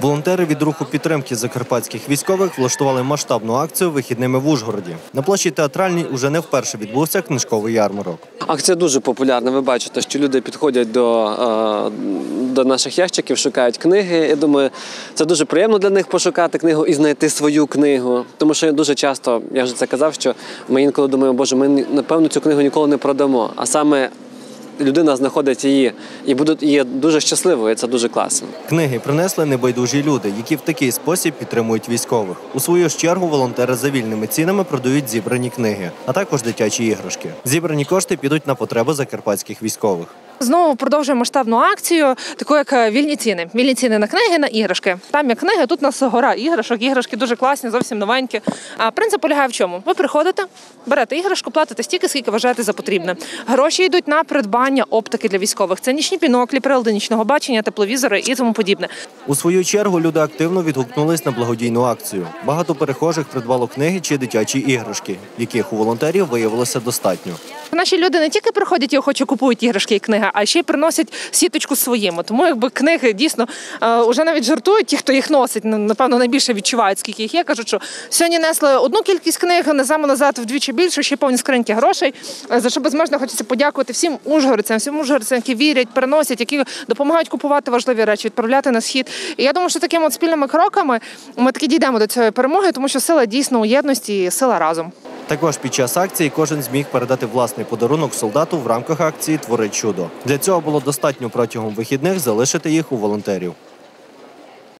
Волонтери від руху підтримки закарпатських військових влаштували масштабну акцію вихідними в Ужгороді. На площі театральній уже не вперше відбувся книжковий ярмарок. Акція дуже популярна. Ви бачите, що люди підходять до, е, до наших ящиків, шукають книги. Я думаю, це дуже приємно для них пошукати книгу і знайти свою книгу. Тому що дуже часто, я вже це казав, що ми інколи думаємо, боже, ми напевно цю книгу ніколи не продамо. А саме людина знаходить її і будуть її дуже щасливою. Це дуже класно. Книги принесли небайдужі люди, які в такий спосіб підтримують військових. У свою ж чергу волонтери за вільними цінами продають зібрані книги, а також дитячі іграшки. Зібрані кошти підуть на потреби закарпатських військових. Знову продовжуємо масштабну акцію, таку як е, вільні ціни. Вільні ціни на книги, на іграшки. Там є книги, тут у нас гора іграшок. Іграшки дуже класні, зовсім новенькі. А принцип полягає в чому? Ви приходите, берете іграшку, платите стільки, скільки вважаєте за потрібне. Гроші йдуть на придбання оптики для військових. Це нічні біноклі, прилади нічного бачення, тепловізори і тому подібне. У свою чергу люди активно відгукнулись на благодійну акцію. Багато перехожих придбало книги чи дитячі іграшки, яких у волонтерів виявилося достатньо. Наші люди не тільки приходять і охоче купують іграшки і книги, а ще й приносять сіточку своїми. Тому якби книги дійсно е, вже навіть жартують, ті, хто їх носить, ну, напевно, найбільше відчувають, скільки їх є. Кажуть, що сьогодні несли одну кількість книг, несемо назад вдвічі більше, ще повні скриньки грошей. Е, За що безмежно хочеться подякувати всім ужгородцям, всім ужгородцям, які вірять, переносять, які допомагають купувати важливі речі, відправляти на схід. І я думаю, що такими от спільними кроками ми таки дійдемо до цієї перемоги, тому що сила дійсно у єдності і сила разом. Також під час акції кожен зміг передати власний подарунок солдату в рамках акції Твори чудо. Для цього було достатньо протягом вихідних залишити їх у волонтерів.